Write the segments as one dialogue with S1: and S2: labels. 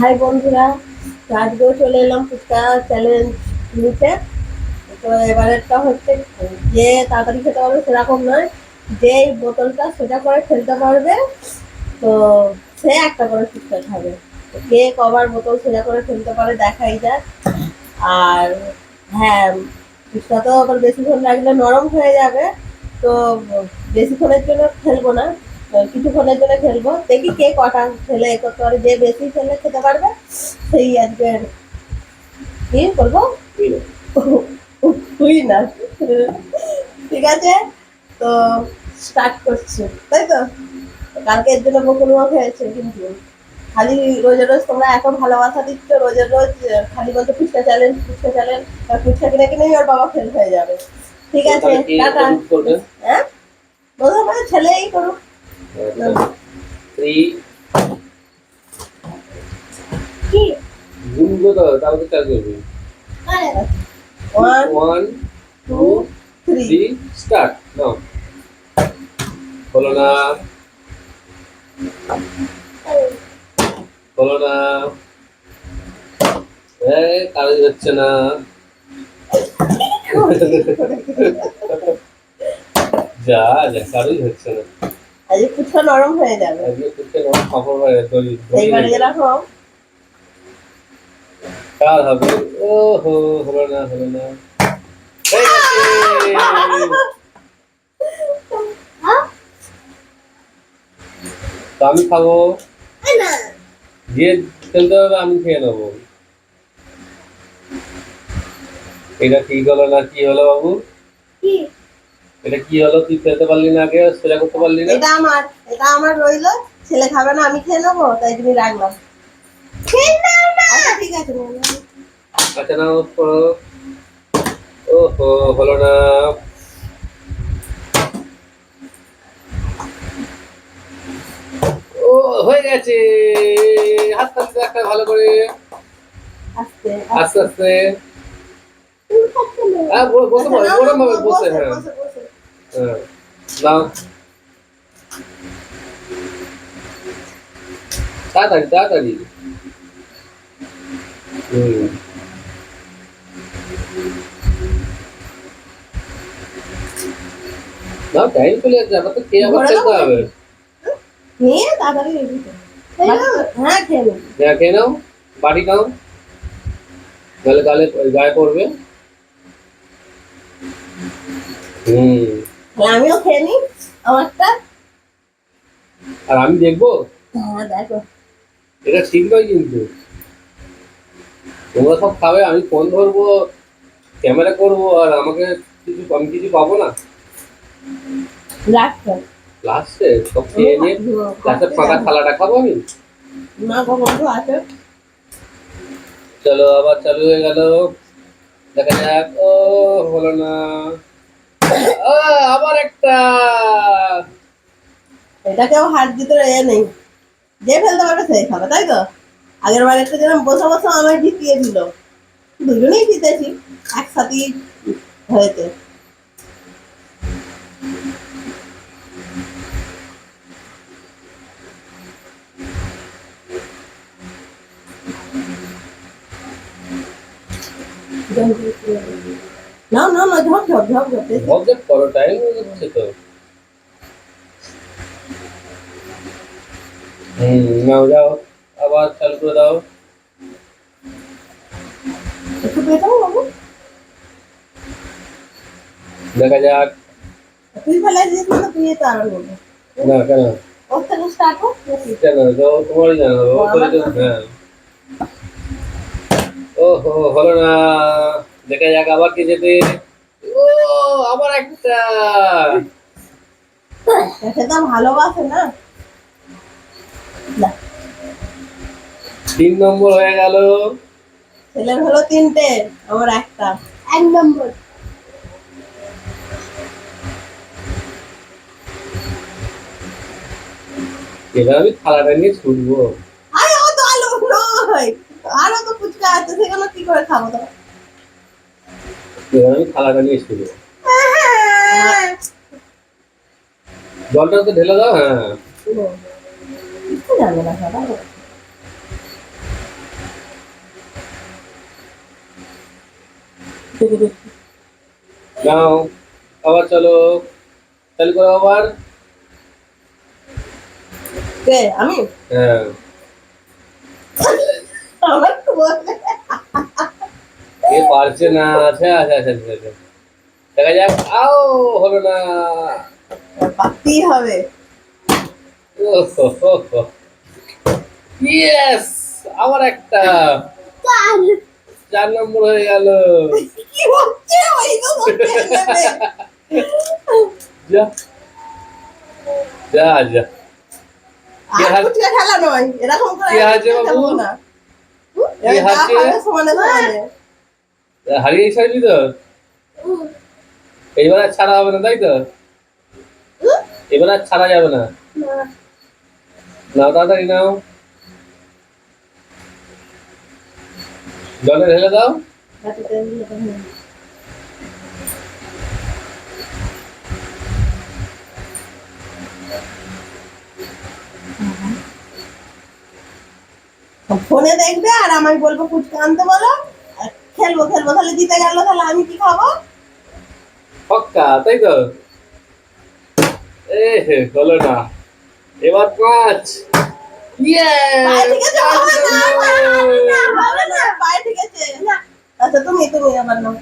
S1: High বন্ধুরা, আজকেও চলে এলাম ফুচকা চ্যালেঞ্জ নিতে। তো এবারেরটা হচ্ছে যে তাড়াতাড়ি খেতে পারবে সেরকম নয় যে বোতলটা সোজা করে ফেলতে পারবে, তো সে একটা করে ফুচকা খাবে। কে কবার বোতল সোজা করে ফেলতে পারে দেখাই যাক। আর হ্যাঁ ফুচকা তো আবার বেশিক্ষণ লাগলে নরম হয়ে যাবে, তো বেশিক্ষণের জন্য খেলব না। কিছুক্ষণের জন্য খেলব। দেখি কে কটা খেলে এ করতে পারে যে বেশি খেলে খেতে পারবে সেই আজকে কি করব। তুই না ঠিক আছে? তো স্টার্ট করছি। তাই তো? কালকে এর জন্য বকুলুয়া খেয়েছে কিন্তু। খালি রোজ রোজ তোমরা এত ভালোবাসা দিচ্ছ রোজ রোজ খালি বলতে ফুচকা চ্যালেঞ্জ ফুচকা চ্যালেঞ্জ ফুচকা কিনে কিনেই ওর বাবা ফেল হয়ে যাবে। ঠিক আছে? টাটা।
S2: করবে?
S1: হ্যাঁ? প্রথমে ছেলেই করুক।
S2: থ্রি
S1: কি
S2: গুনবো তো তারপরে চার করবি
S1: one two three
S2: start now হলো না হলো না এই কাজ হচ্ছে না। যা যা কারোই হচ্ছে না।
S1: আজ ফুচকা নরম হয়ে যাবে।
S2: আজকে খবর হয়
S1: এইবারে
S2: কার হবে। হলো না হলো না। তো আমি খাব। দিয়ে ফেলতে হবে আমি খেয়ে নেব। এটা ঠিক হলো না কি হলো বাবু?
S1: কি?
S2: এটা কি হলো? তুই খেতে পারলি না আগে সোজা করতে পারলি না?
S1: এটা আমার এটা আমার রইল ছেলে খাবে না আমি খেয়ে নেব তাই জন্য রাখলাম আচ্ছা ঠিক আছে
S2: আচ্ছা নাও করো ও হো হলো না। ও হয়ে গেছে। হাত দাও একটা ভালো করে।
S1: আস্তে
S2: আস্তে। আস্তে হ্যাঁ বসে বসে বসে হ্যাঁ।
S1: বসে।
S2: হ্যাঁ নাও তাড়াতাড়ি তাড়াতাড়ি হুম না টাইম চলে যাচ্ছে আবার তো খেয়ে আবার
S1: ঘরে
S2: খেলতে
S1: দাও।
S2: হবে
S1: নিয়ে তাড়াতাড়ি রেডি করো। হ্যাঁ খেয়ে নেব
S2: হ্যাঁ খেয়ে নাও বাড়ি নাও নাহলে গালে গায়ে পড়বে হুম
S1: তাহলে আমিও খেয়ে নিই আমারটা।
S2: আর আমি দেখব?
S1: হ্যাঁ দেখো।
S2: এটা ঠিক নয় কিন্তু। তোমরা সব খাবে আমি ফোন ধরবো ক্যামেরা করব আর আমাকে কিছু আমি কিছু পাবো না? লাস্টে সব খেয়ে নিয়ে লাস্টে ফাঁকা থালাটা খাব আমি?
S1: আছে
S2: চলো আবার চালু হয়ে গেল। দেখা যাক। ও হলো না। আবার একটা।
S1: এটাকেও হাত দিতে এ নেই। যে ফেলতে পারবে সেই খাবে তাই তো? আগের বার একটা যেরকম বসে বসে আমায় জিতিয়ে দিল। দুজনেই জিতেছি একসাথেই হয়েছে। না না না ঝপ ঝপ ঝপ ঝপ
S2: অবজেক্ট করো টাইম হয়ে যাচ্ছে তো। হুম নাও যাও আবার চালু করে দাও।
S1: একটু পেটাও বাবু।
S2: দেখা যাক।
S1: তুই ফেলে দিয়েছিস না তুই তো আরও নেব।
S2: না কেন?
S1: ওর থেকে স্টার্ট হোক
S2: কেন? তো তোমারই জানা ও তো হ্যাঁ। হলো না। দেখা যাক আবার কি যেতে। ও আবার একটা।
S1: ভালোবাসে না।
S2: তিন নম্বর হয়ে গেল।
S1: ছেলের হলো তিনটে আমার একটা। এক নম্বর।
S2: এবার আমি থালাটা নিয়ে ছুটবো।
S1: আরে ও তো আলু নয়। আরও তো ফুচকা আছে সেগুলো কি করে খাব তো
S2: এবার আমি থালাটা এসে দেবো জলটা তো ঢেলে দাও হ্যাঁ। নাও আবার চলো। চালু করো আবার।
S1: আমি?
S2: হ্যাঁ।
S1: আমার তো বললে
S2: এ পারছে না আচ্ছা আচ্ছা আচ্ছা। দেখা যাক। আও হলো না।
S1: পারতেই হবে।
S2: ইয়েস আবার একটা। চার নম্বর হয়ে গেল। যা। যা যা।
S1: খেলা নয়। এরকম করে
S2: কি হাতে বাবু? কি
S1: এই যা
S2: হাতে?
S1: হবে সমানে সমানে
S2: হারিয়ে ছাড়বি তো? এইবার আর ছাড়া হবে না, তাই তো? এবার আর ছাড়া যাবে না। নাও তাড়াতাড়ি নাও। জলে ঢেলে দাও।
S1: ফোনে দেখবে আর আমায় বলব, ফুচকা আনতে বলো। খেলব খেলব তাহলে জিতে গেল তাহলে আমি কি খাব?
S2: পক্কা তাই তো? এ হে হলো না। এবার পাঁচ।
S1: পায়ে ঠিক আছে আচ্ছা তুমি তুমি আবার নাও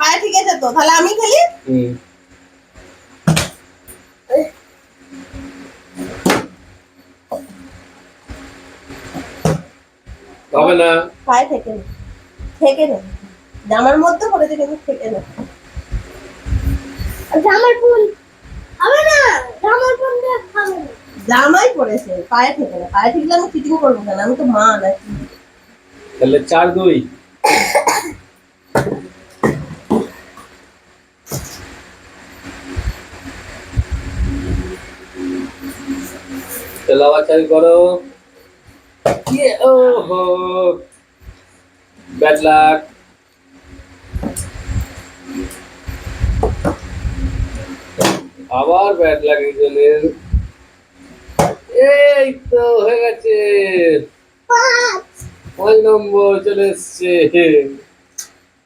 S1: পায়ে ঠিক তো তাহলে আমি খেলি?
S2: হুম। হবে না।
S1: পায়ে থেকে থেকে নে। জামার মধ্যে পড়েছে কিন্তু থেকে নে
S3: জামার ফুল হবে না জামার ফুল দিয়ে খাবে না।
S1: জামাই পড়েছে পায়ে থেকে না। পায়ে ঠিকলে আমি ফিটিং করব কেন? আমি তো মা নাকি।
S2: তাহলে চার দুই। তাহলে আবার করো। ইয়ে, ওহো। ব্যাড লাক আবার ব্যাট লাগে একজনের এই তো হয়ে গেছে।
S3: পাঁচ
S2: পাঁচ নম্বর চলে এসছে।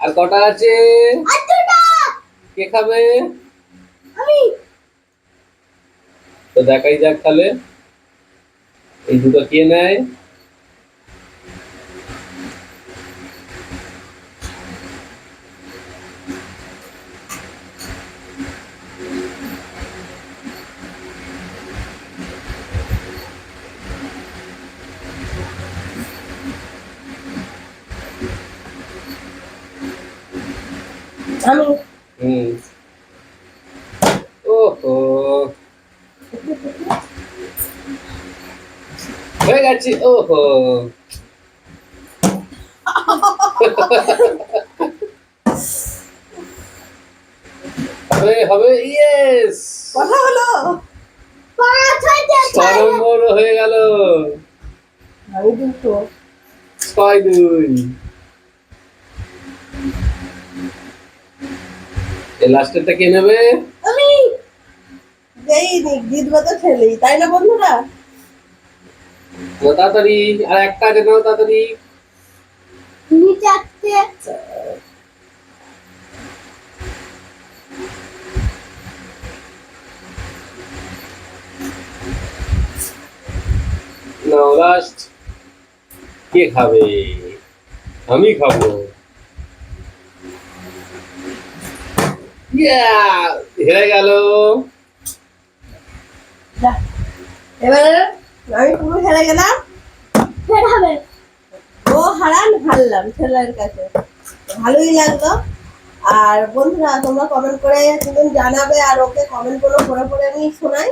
S2: আর কটা আছে? কে খাবে? তো দেখাই যাক তাহলে। এই দুটো কে নেয়?
S1: আমি
S2: ওহো। হয়ে গেছে ওহো। হবে হবে ইয়েস
S1: কথা হলো।
S2: নম্বর হয়ে গেল।
S1: আমি দুটো।
S2: ছয় দুই। এই লাস্টেরটা কে নেবে?
S1: আমি। নিক জিতবো তো ছেলেই তাই না বন্ধুরা?
S2: তাড়াতাড়ি আর একটা আছে নাও তাড়াতাড়ি।
S3: নিচে আসছে
S2: নাও লাস্ট কে খাবে? আমি খাব। হেরে গেল।
S1: এবারে আমি পুরো হেরে গেলাম।
S3: ফের
S1: ও হারান হারলাম ছেলের কাছে। ভালোই লাগল। আর বন্ধুরা তোমরা কমেন্ট করে কিন্তু জানাবে আর ওকে কমেন্টগুলো পড়ে পড়ে আমি শোনাই।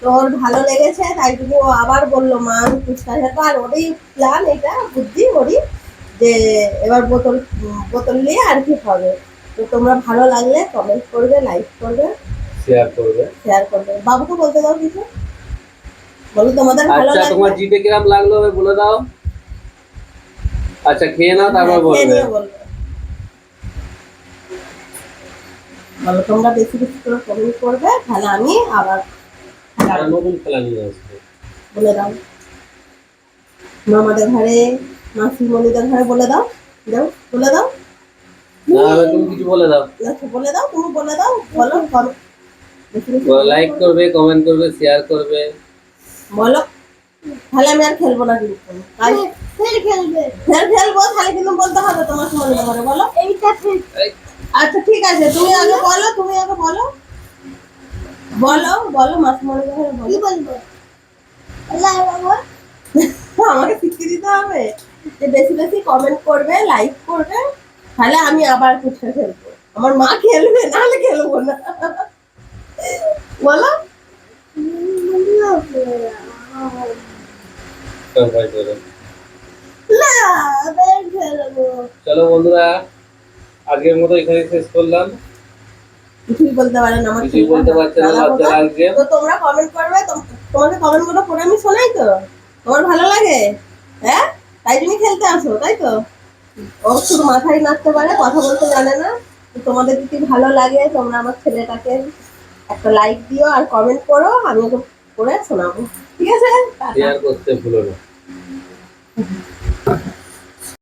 S1: তো ওর ভালো লেগেছে তাই জন্য ও আবার বলল মা আমি ফুচকা খেতে আর ওরই প্ল্যান এটা বুদ্ধি ওরই যে এবার বোতল বোতল নিয়ে আর কি হবে তো তোমরা ভালো লাগলে কমেন্ট করবে লাইক করবে
S2: শেয়ার করবে।
S1: শেয়ার করবে। বাবুকে বলতে দাও কিছু। বলো তোমাদের ভালো
S2: আচ্ছা তোমার জিপে কিরাম লাগল বলে দাও। আচ্ছা খেয়ে নাও তারপর
S1: হ্যাঁ,
S2: বলবে।
S1: বলো তোমরা বেশি বেশি করে কমেন্ট করবে তাহলে আমি আবার
S2: নতুন খেলা নিয়ে আসবে।
S1: বলে দাও। মামাদের ঘরে মাসি মনিদের ঘরে বলে দাও। দাও বলে দাও।
S2: না এবার কিছু বলে দাও।
S1: আচ্ছা বলে দাও তুমি বলে দাও বলো বেশি
S2: লাইক করবে কমেন্ট করবে শেয়ার করবে।
S1: বলো। তাহলে আমি আর খেলব না কিন্তু। তাই
S3: ফের খেলবে।
S1: ফের খেলব? তাহলে কিন্তু বলতে হবে তোমার মনে করে বলো।
S3: এইটা ফের
S1: আচ্ছা ঠিক আছে তুমি আগে বলো তুমি আগে বলো। বলো বলো করে
S3: কি বলব? আল্লাহ বাবা
S1: আমাকে শিখিয়ে দিতে হবে। যে বেশি বেশি কমেন্ট করবে লাইক করবে। তাহলে আমি আবার ফুচকা খেলব? আমার মা খেলবে নাহলে খেলব না। বলো।
S2: চলো বন্ধুরা আজকের মতো এখানে শেষ করলাম।
S1: কিছুই বলতে পারে না আমার
S2: কিছুই বলতে পারছে না লজ্জা লাগছে।
S1: তো তোমরা কমেন্ট করবে তোম- তোমাদের কমেন্টগুলো পড়ে আমি শোনাই তো? তোমার ভালো লাগে? হ্যাঁ? তাই তুমি খেলতে আসো তাই তো? ও শুধু মাথায় নাচতে পারে, কথা বলতে জানে না। তোমাদের যদি ভালো লাগে, তোমরা আমার ছেলেটাকে একটা লাইক দিও আর কমেন্ট করো আমি ওকে করে শোনাবো। ঠিক আছে?
S2: করতে ভুলো না।